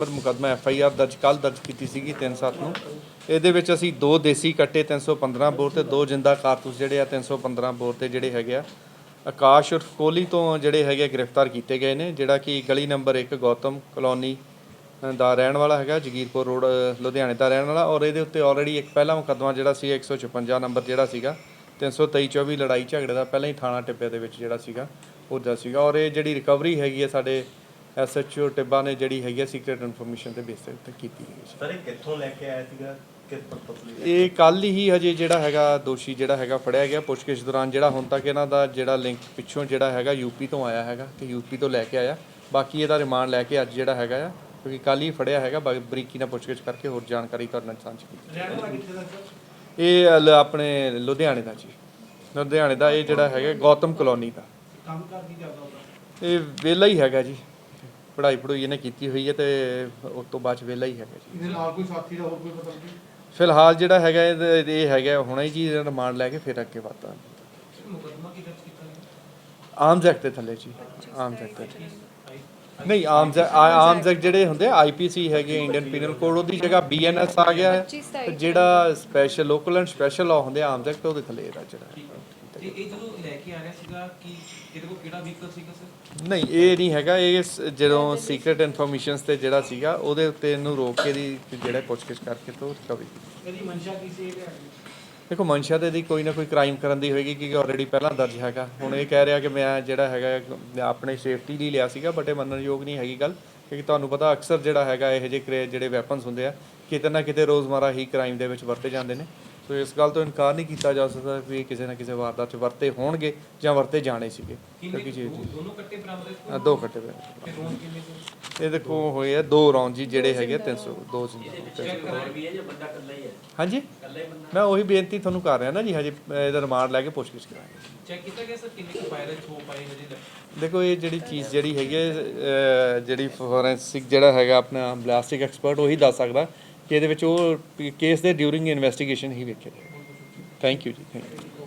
ਪਰ ਮੁਕੱਦਮਾ F I R ਦਰਜ ਕੱਲ ਦਰਜ ਕੀਤੀ ਸੀਗੀ 3-7 ਨੂੰ। ਇਹਦੇ ਵਿੱਚ ਅਸੀਂ ਦੋ ਦੇਸੀ ਕੱਟੇ 315 ਬੋਰ ਤੇ ਦੋ ਜਿੰਦਾ ਕਾਰਤੂਸ ਜਿਹੜੇ ਆ 315 ਬੋਰ ਤੇ ਜਿਹੜੇ ਹੈਗੇ ਆ। ਆਕਾਸ਼ ਉਰਫ ਕੋਹਲੀ ਤੋਂ ਜਿਹੜੇ ਹੈਗੇ ਆ ਗ੍ਰਿਫਤਾਰ ਕੀਤੇ ਗਏ ਨੇ, ਜਿਹੜਾ ਕਿ ਗਲੀ ਨੰਬਰ 1 ਗੌਤਮ ਕਲੋਨੀ ਦਾ ਰਹਿਣ ਵਾਲਾ ਹੈਗਾ, ਜਗੀਰਪੁਰ ਰੋਡ, ਲੁਧਿਆਣੇ ਦਾ ਰਹਿਣ ਵਾਲਾ। ਔਰ ਇਹਦੇ ਉੱਤੇ ਆਲਰੇਡੀ ਇੱਕ ਪਹਿਲਾ ਮੁਕੱਦਮਾ ਜਿਹੜਾ ਸੀ 156 ਨੰਬਰ ਜਿਹੜਾ ਸੀਗਾ 323 24 ਲੜਾਈ ਝਗੜੇ ਦਾ ਪਹਿਲਾਂ ਹੀ ਥਾਣਾ ਟਿੱਬੇ ਦੇ ਵਿੱਚ ਜਿਹੜਾ ਸੀਗਾ ਉਹ ਸੀਗਾ। ਔਰ ਇਹ ਜਿਹੜੀ ਰਿਕਵਰੀ ਹੈਗੀ ਹੈ ਸਾਡੇ ਐਸਐਚਓ ਟਿੱਬਾ ਨੇ ਜਿਹੜੀ ਹੈਗੀ ਹੈ ਸੀਕ੍ਰੀਟ ਇਨਫੋਰਮੇਸ਼ਨ ਦੇ ਬੇਸ ਤੇ ਕੀਤੀ ਗਈ ਸੀ। ਸਰ ਇਹ ਕਿੱਥੋਂ ਲੈ ਕੇ ਆਇਆ ਸੀਗਾ? ਕਿਸ ਪਰਪਸ ਲਈ ਇਹ ਕੱਲ ਹੀ ਹਜੇ ਜਿਹੜਾ ਹੈਗਾ ਦੋਸ਼ੀ ਜਿਹੜਾ ਹੈਗਾ ਫੜਿਆ ਗਿਆ। ਪੁੱਛਗਿੱਛ ਦੌਰਾਨ ਜਿਹੜਾ ਹੁਣ ਤੱਕ ਇਹਨਾਂ ਦਾ ਜਿਹੜਾ ਲਿੰਕ ਪਿੱਛੋਂ ਜਿਹੜਾ ਹੈਗਾ ਯੂਪੀ ਤੋਂ ਆਇਆ ਹੈਗਾ ਕਿ ਯੂਪੀ ਤੋਂ ਲੈ ਕੇ ਆਇਆ। ਬਾਕੀ ਇਹਦਾ ਰਿਮਾਂਡ ਲੈ ਕੇ ਅੱਜ ਜਿਹੜਾ ਹੈਗਾ ਆ ਕਿਉਂਕਿ ਕੱਲ ਹੀ ਫੜਿਆ ਹੈਗਾ ਬਰੀਕੀ ਨਾਲ ਪੁੱਛਗਿੱਛ ਕਰਕੇ ਹੋਰ ਜਾਣਕਾਰੀ ਤੁਹਾਡੇ ਨਾਲ ਸਾਂਝੀ ਕੀਤੀ ਵਾਲਾ ਇਹ ਆਪਣੇ ਲੁਧਿਆਣੇ ਦਾ ਜੀ। ਲੁਧਿਆਣੇ ਦਾ ਇਹ ਜਿਹੜਾ ਹੈਗਾ ਗੌਤਮ ਕਲੋਨੀ ਦਾ। ਕੰਮ ਕਰਦਾ ਉਹਦਾ ਇਹ ਵਿਹਲਾ ਹੀ ਹੈਗਾ ਜੀ। ਪੜ੍ਹਾਈ ਪੜ੍ਹਾਈ ਇਹਨੇ ਕੀਤੀ ਹੋਈ ਹੈ ਤੇ ਉਸ ਤੋਂ ਬਾਅਦ 'ਚ ਵਿਹਲਾ ਹੀ ਹੈਗਾ ਜੀ। ਇਹਦੇ ਨਾਲ ਕੋਈ ਸਾਥੀ ਦਾ ਹੋਰ ਕੋਈ ਪਤਾ ਨਹੀਂ? ਫਿਲਹਾਲ ਜਿਹੜਾ ਹੈਗਾ ਇਹ ਇਹ ਹੈਗਾ ਹੁਣੇ ਜੀ ਰਿਮਾਂਡ ਲੈ ਕੇ ਫਿਰ ਅੱਗੇ ਵਧਦਾ। ਮੁਕਦਮਾ ਕੀ ਦਰਜ ਕੀਤਾ ਗਿਆ? ਆਰਮਸ ਐਕਟ ਦੇ ਥੱਲੇ ਜੀ ਆਰਮਸ ਐਕਟ ਦੇ ਨਹੀਂ ਆਰਮਸ ਆਰਮਸ ਐਕਟ ਜਿਹੜੇ ਹੁੰਦੇ ਆਈਪੀਸੀ ਹੈਗੇ ਇੰਡੀਅਨ ਪੀਨਲ ਕੋਡ ਉਹਦੀ ਜਗ੍ਹਾ ਬੀਐਨਐਸ ਆ ਗਿਆ ਹੈ। ਤੇ ਜਿਹੜਾ special local and special law ਹੁੰਦੇ ਆਰਮਸ ਐਕਟ ਉਹਦੇ ਥੱਲੇ ਇਹਦਾ ਜਿਹੜਾ। ਤੇ ਇਹ ਜਦੋਂ ਲੈ ਕੇ ਆ ਰਿਹਾ ਸੀਗਾ ਕਿ ਇਹਦੇ ਕੋਲ ਕਿਹੜਾ ਵਹੀਕਲ ਸੀਗਾ ਸਰ? ਨਹੀਂ ਇਹ ਨਹੀਂ ਹੈਗਾ। ਇਹ ਸ- ਜਦੋਂ ਸੀਕ੍ਰੀਟ ਇਨਫੋਰਮੇਸ਼ਨਸ ਤੇ ਜਿਹੜਾ ਸੀਗਾ ਉਹਦੇ ਉੱਤੇ ਇਹਨੂੰ ਰੋਕ ਕੇ ਦੀ ਜਿਹੜਾ ਪੁੱਛਗਿੱਛ ਕਰਕੇ ਤੋਂ ਰਿਕਵਰੀ ਇਹਦੀ ਮਨਸ਼ਾ ਕੀ ਸੀ ਇਹਦੇ ਦੇਖੋ ਮਨਸ਼ਾ ਤੇ ਦੀ ਕੋਈ ਨਾ ਕੋਈ ਕ੍ਰਾਈਮ ਕਰਨ ਦੀ ਹੋਏਗੀ ਕਿਉਂਕਿ ਆਲਰੇਡੀ ਪਹਿਲਾਂ ਦਰਜ ਹੈਗਾ। ਹੁਣ ਇਹ ਕਹਿ ਰਿਹਾ ਕਿ ਮੈਂ ਜਿਹੜਾ ਹੈਗਾ ਆਪਣੇ ਸੇਫਟੀ ਲਈ ਲਿਆ ਸੀਗਾ ਬਟ ਇਹ ਮੰਨਣਯੋਗ ਨਹੀਂ ਹੈਗੀ ਗੱਲ। ਕਿਉਂਕਿ ਤੁਹਾਨੂੰ ਪਤਾ ਅਕਸਰ ਜਿਹੜਾ ਹੈਗਾ ਇਹ ਜਿਹੇ ਕਰੇ ਜਿਹੜੇ ਵੈਪਨਸ ਹੁੰਦੇ ਆ ਕਿਤੇ ਨਾ ਕਿਤੇ ਰੋਜ਼ਮਰਾ ਹੀ ਕ੍ਰਾਈਮ ਦੇ ਵਿੱਚ ਵਰਤੇ ਜਾਂਦੇ ਨੇ। ਸੋ ਇਸ ਗੱਲ ਤੋਂ ਇਨਕਾਰ ਨਹੀਂ ਕੀਤਾ ਜਾ ਸਕਦਾ ਵੀ ਇਹ ਕਿਸੇ ਨਾ ਕਿਸੇ ਵਾਰਦਾਤ 'ਚ ਵਰਤੇ ਹੋਣਗੇ ਜਾਂ ਵਰਤੇ ਜਾਣੇ ਸੀਗੇ। ਕਿਉਂਕਿ ਜੀ ਦੋਨੋਂ ਕੱਟੇ ਆਹ ਦੋ ਕੱਟੇ ਸਰ ਇਹ ਦੇਖੋ ਹੋਏ ਆ ਦੋ ਰੌਂਦ ਜੀ ਜਿਹੜੇ ਹੈਗੇ ਆ 300 ਦੋ ਕਰਾਂ ਹਾਂਜੀ। ਮੈਂ ਉਹੀ ਬੇਨਤੀ ਤੁਹਾਨੂੰ ਕਰ ਰਿਹਾ ਨਾ ਜੀ ਹਜੇ ਇਹਦਾ ਰਿਮਾਂਡ ਲੈ ਕੇ ਪੁੱਛਗਿੱਛ ਕਰਾਂਗੇ। ਚੈੱਕ ਕੀਤਾ ਗਿਆ ਸਰ ਕਿੰਨੇ ਕੁ ਫਾਇਰ ਹੋ ਪਾਏ ਹਜੇ ਤੱਕ ਦੇਖੋ ਇਹ ਜਿਹੜੀ ਚੀਜ਼ ਜਿਹੜੀ ਹੈਗੀ ਜਿਹੜੀ ਫੋਰੈਂਸਿਕ ਜਿਹੜਾ ਹੈਗਾ ਆਪਣਾ ਬਲਾਸਟਿਕ ਐਕਸਪਰਟ ਉਹੀ ਦੱਸ ਸਕਦਾ। ਕਿ ਇਹਦੇ ਵਿੱਚ ਉਹ ਕੇਸ ਦੇ ਡਿਊਰਿੰਗ ਇਨਵੈਸਟੀਗੇਸ਼ਨ ਹੀ ਵੇਖਿਆ thank you ji thank you